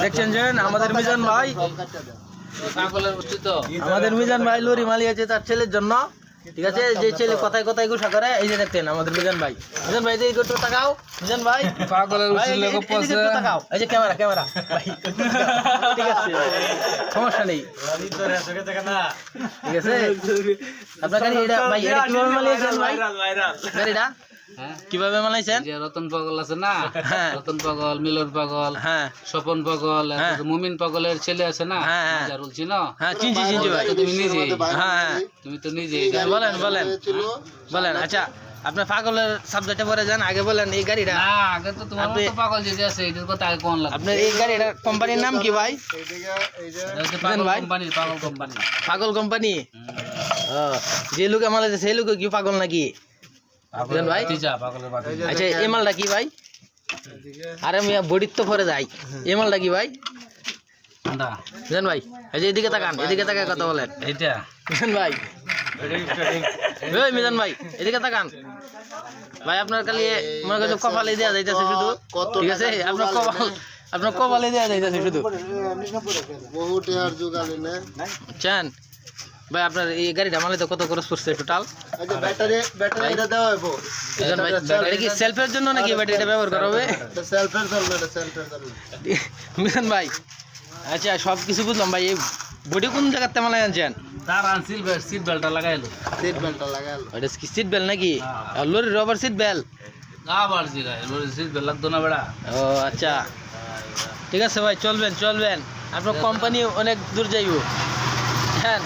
দেখছেন যে আমাদের মিজান ভাই আমাদের মিজান ভাই লরি মালিয়েছে তার ছেলের জন্য। ঠিক আছে? যে ছেলে কথায় কথায় গুসা করে এই যে দেখতেন আমাদের মিজান ভাই। মিজান ভাই এদিকে একটু তাকাও। মিজান ভাই পাগলের এই- এই- তাকাও। এই যে ক্যামেরা ক্যামেরা। ভাই ঠিক আছে। সমস্যা নেই। ঠিক আছে? আপনার গাড়ি এটা ভাই এটা কীভাবে মালিয়েছেন ভাই? গাড়িটা? কীভাবে মালাইছেন যে রতন পাগল আছে না? হ্যাঁ। রতন পাগল মিলন পাগল হ্যাঁ। স্বপন পাগল হ্যাঁ। মুমিন পাগলের ছেলে আছে না? হ্যাঁ, হ্যাঁ। জারুল চিনো হ্যাঁ চিনছি চিনছি ভাই। তুমি নিজেই। হ্যাঁ হ্যাঁ। তুমি তো হ্যাঁ, বলেন। বলেন বলেন আচ্ছা আপনার পাগলের সাবজেক্টে পরে যান আগে বলেন এই গাড়িটা। না আগে তো তোমার আপনি- মতো পাগল যেটা আছে এটার কথা আগে কোন লাগবে? আপনার এই গাড়িটার কোম্পানির নাম কি ভাই? পাগল কোম্পানি পাগল কোম্পানি পাগল কোম্পানি ও, যে লোক আমার সেই লোক কি পাগল নাকি? বুঝলেন ভাই? আচ্ছা এই মালটা কি ভাই? আরে মিয়া বডির তো পরে যাই। এই মালটা কি ভাই? বুঝলেন ভাই? এই যে এদিকে তাকান এদিকে তাকায় কথা বলেন। এইটা? মিজান ভাই? ওই মিজান ভাই এদিকে তাকান। ভাই আপনার খালি মনে করেন কপালে দেওয়া যাইতেছে শুধু। ঠিক আছে? আপনার কপাল আপনার কপালে দেওয়া যাইতেছে শুধু। বহু টেহার যোগালে না চান ভাই আপনার এই গাড়িটা মালাইতে কত খরচ পড়ছে টোটাল ব্যাটারি ব্যাটারি এটা দেওয়া হইব। এটা কি সেলফের জন্য নাকি ব্যাটারিটা ব্যবহার করা হবে? এটা সেলফের এটা সেলফের মিজান ভাই আচ্ছা সব কিছু বুঝলাম ভাই এই বডি কোন জায়গাতে মালাই আনছেন? তার আন সিলভার সিট বেল্টটা লাগাইলো সিট বেল্টটা লাগাল ওটা কি সিট বেল্ট নাকি? আর লরির রবার সিট বেল আবার জিগাই সিট বেল্ট লাগতো না বেড়া। ও আচ্ছা। ঠিক আছে ভাই চলবেন চলবেন। আপনার কোম্পানি অনেক দূর যাইব। হ্যাঁ।